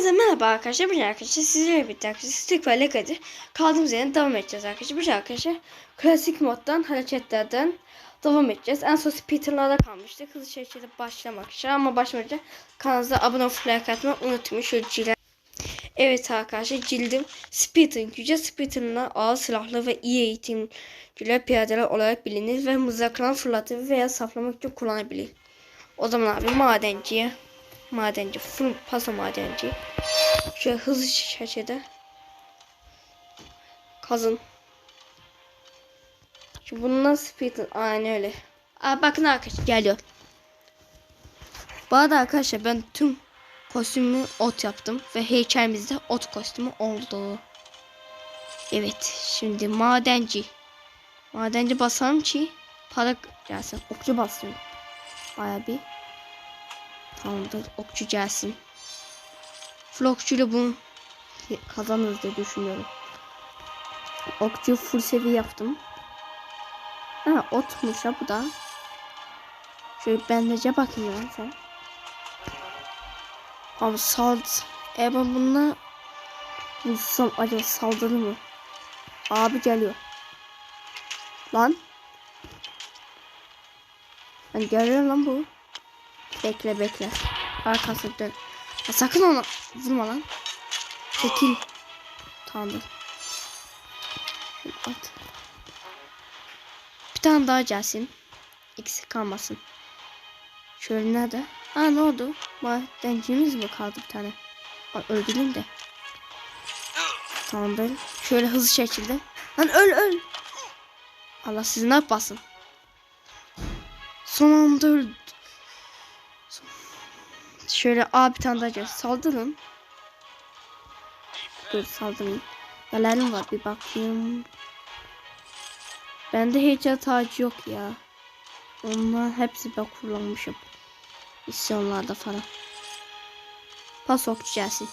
Hepinize merhaba arkadaşlar. Bugün arkadaşlar sizlerle birlikte arkadaşlar Stick ve kaldığımız yerden devam edeceğiz arkadaşlar. Bugün arkadaşlar klasik moddan hareketlerden devam edeceğiz. En son Peter'larda kalmıştık. Hızlı şekilde başlamak için ama başlamadan kanalımıza abone olup like atmayı unutmayın. Şöyle cile. Evet arkadaşlar cildim Spitter gücü Spitter'la ağır silahlı ve iyi eğitimli piyadeler olarak bilinir ve mızrakla fırlatır veya saflamak için kullanabilir. O zaman abi madenciye madenci full paso madenci şöyle hızlı şekilde kazın. Şimdi bundan speedin aynı öyle. Aa, bakın arkadaşlar geliyor. Bu arada arkadaşlar ben tüm kostümü ot yaptım ve heykelimizde ot kostümü oldu. Evet şimdi madenci. Madenci basalım ki para gelsin. Okçu basıyorum baya bir. Tamamdır. Okçu gelsin. Flokçuyla bunu kazanırız diye düşünüyorum. Okçu full seviye yaptım. Ha otmuş ha bu da. Şöyle bendece bakayım ben sen. Abi sald. E ben bununla vursam acaba saldırır mı? Abi geliyor. Lan. Ben görüyorum lan bu. Bekle bekle. Arkası dön. Ya sakın ona vurma lan. Çekil. Tamamdır. At. Bir tane daha gelsin. İkisi kalmasın. Şöyle nerede? Ha ne oldu? Madencimiz mi kaldı bir tane? Aa, öldüreyim de. Tamamdır. Şöyle hızlı şekilde. Lan öl öl. Allah sizi ne yapasın? Son anda öldü. Şöyle A bir tane daha saldırın. Dur saldırın. Nelerim var bir bakayım. Bende hiç tacı yok ya. Onlar hepsi ben kullanmışım. İsyonlarda falan. Pas okçası.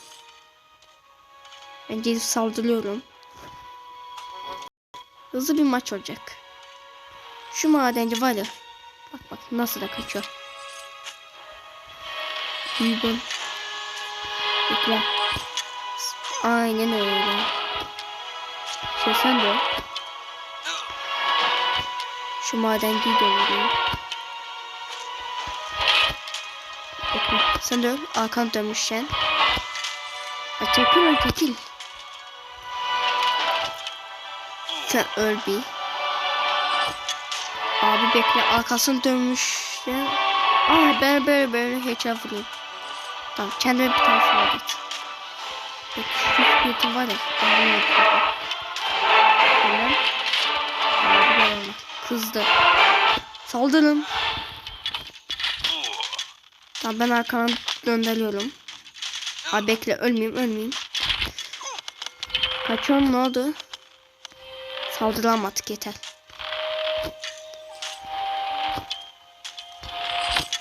Ben gelip saldırıyorum. Hızlı bir maç olacak. Şu madenci var ya. Bak bak nasıl da kaçıyor. Büyüdüm. Bekle. Aynen öyle. Şey sen de. Şu madenciyi de vurayım. Bekle. Sen de öl. Arkan dönmüşsen. Ay çekil. Sen öl bir. Abi bekle arkasını dönmüşken. Aa ben böyle böyle hiç vurayım. Tamam kendime bir tane şuna git. Bak şu spiritim var ya. Ben bunu yapıyorum. Tamam. Böyle Kızdı. Saldırın. Tamam ben arkadan döndürüyorum. Abi bekle ölmeyeyim ölmeyeyim. Kaçıyorum ne oldu? Saldıramadık yeter.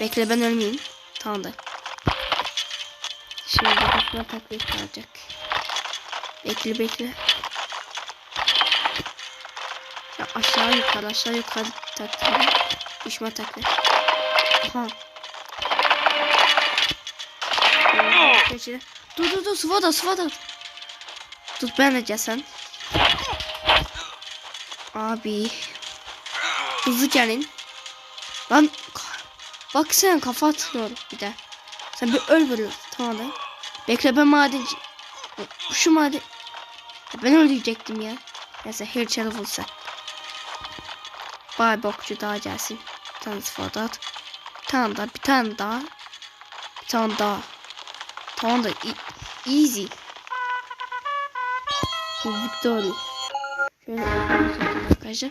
Bekle ben ölmeyeyim. Tamam da. Şimdi düşman taklit kalacak. Bekle bekle. Ya aşağı yukarı aşağı yukarı taklit. Düşman taklit. Aha. Geçire. Dur dur dur sıvada sıvada. Tut ben de cesen. Abi. Hızlı gelin. Lan bak sen kafa atıyor bir de. Sen bir öl böyle. Tamam da. Bekle ben madenci. Şu maden. Ben öldürecektim ya. Neyse her çarı bulsa. Bay bokçu daha gelsin. Bir tane sıfada at. Bir. Bir tane daha. Bir tane daha. Tamam da easy. Victory. Şöyle arkadaşlar.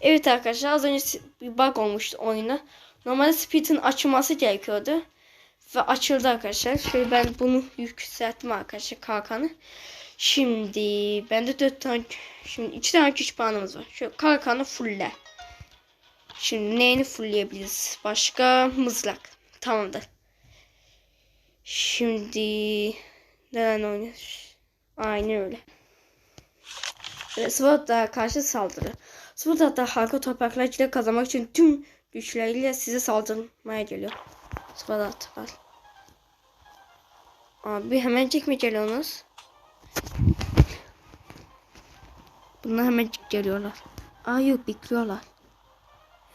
Evet arkadaşlar az önce bir bug olmuştu oyuna. Normalde speed'in açılması gerekiyordu. Ve açıldı arkadaşlar. Şöyle ben bunu yükselttim arkadaşlar kalkanı. Şimdi bende 4 tane şimdi 2 tane güç puanımız var. Şöyle kalkanı fulle. Şimdi neyini fullleyebiliriz? Başka mızrak. Tamamdır. Şimdi neden oynuyoruz? Aynı öyle. Evet, SWAT'a karşı saldırı. SWAT hatta halka topraklar kazanmak için tüm güçleriyle size saldırmaya geliyor. SWAT var. Abi hemencik mi geliyorsunuz? Bunlar hemencik geliyorlar. Aa yok bekliyorlar.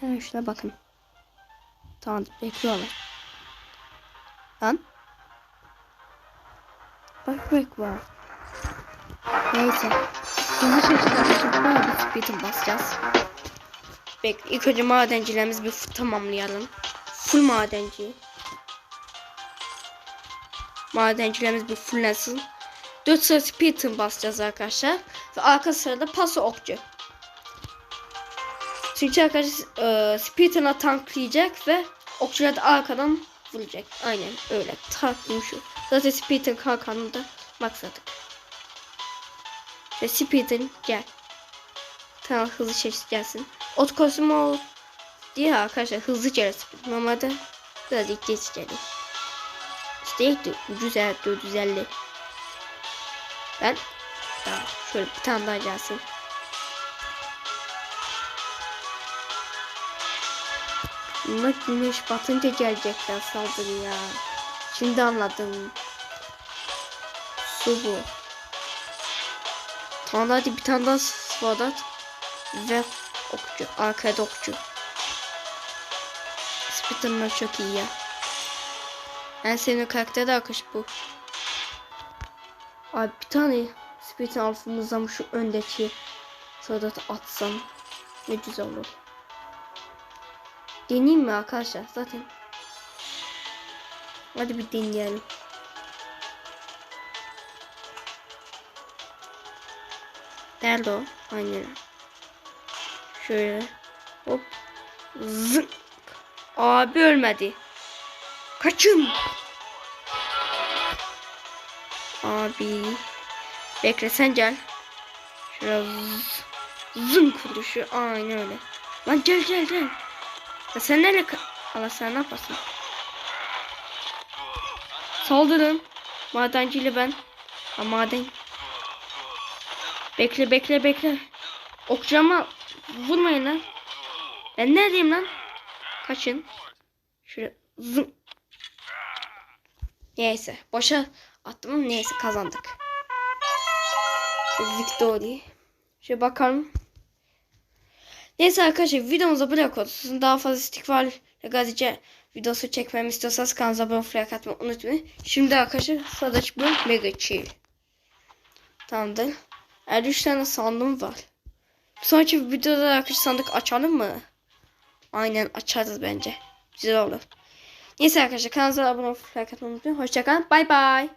Ha şuna bakın. Tamam bekliyorlar. Lan. Bak bak bak. Neyse. Şekilde arkadaşlar bayağı bir speed'in basacağız. Bekle ilk önce madencilerimizi bir tamamlayalım. Full madenci. Madencilerimiz bir fullensin. 4 sıra speed'in basacağız arkadaşlar. Ve arka sırada paso okçu. Çünkü arkadaşlar e, speed'ına tanklayacak ve okçular da arkadan vuracak. Aynen öyle. Takvim şu. Zaten speed'in kalkanını da maksadık. Ve speed'in gel. Tamam hızlı çeşit gelsin. Ot kostümü diye arkadaşlar hızlı speed. Normalde biraz geç gelir. İşte ilk güzel 450. Ben tamam şöyle bir tane daha gelsin. Bunlar güneş batınca gelecekler saldırıya. Şimdi anladım. Su bu. Tamam hadi bir tane daha svadat. Ve okçu. Arkada okçu. Spiderman çok iyi ya. En sevdiğim karakter de arkadaş bu. Abi bir tane Spider'in altımızdan şu öndeki svadatı atsam ne güzel olur. Deneyeyim mi arkadaşlar? Zaten. Hadi bir deneyelim. Nerede o? Aynen. Şöyle. Hop. Zınk. Abi ölmedi. Kaçın. Abi. Bekle sen gel. Şöyle zzz. zınk vuruşu. Aynen öyle. Lan gel gel gel. Ya sen nereye Allah sen ne yapasın? Saldırın. Madenciyle ben. Ha maden. Bekle bekle bekle. Okçama vurmayın lan. Ben neredeyim lan? Kaçın. Şöyle zım. Neyse. Boşa attım neyse kazandık. Victory. Şöyle bakalım. Neyse arkadaşlar videomuza bırak olsun. Daha fazla istikbal ve gazeteci videosu çekmemi istiyorsanız kanalımıza abone olmayı atmayı unutmayın. Şimdi arkadaşlar sıradaki bölüm mega chill. Tamamdır. Eğer 3 tane sandım var. Bir sonraki videoda arkadaşlar sandık açalım mı? Aynen açarız bence. Güzel olur. Neyse arkadaşlar kanalımıza abone olmayı like atmayı unutmayın. Hoşçakalın. Bay bay.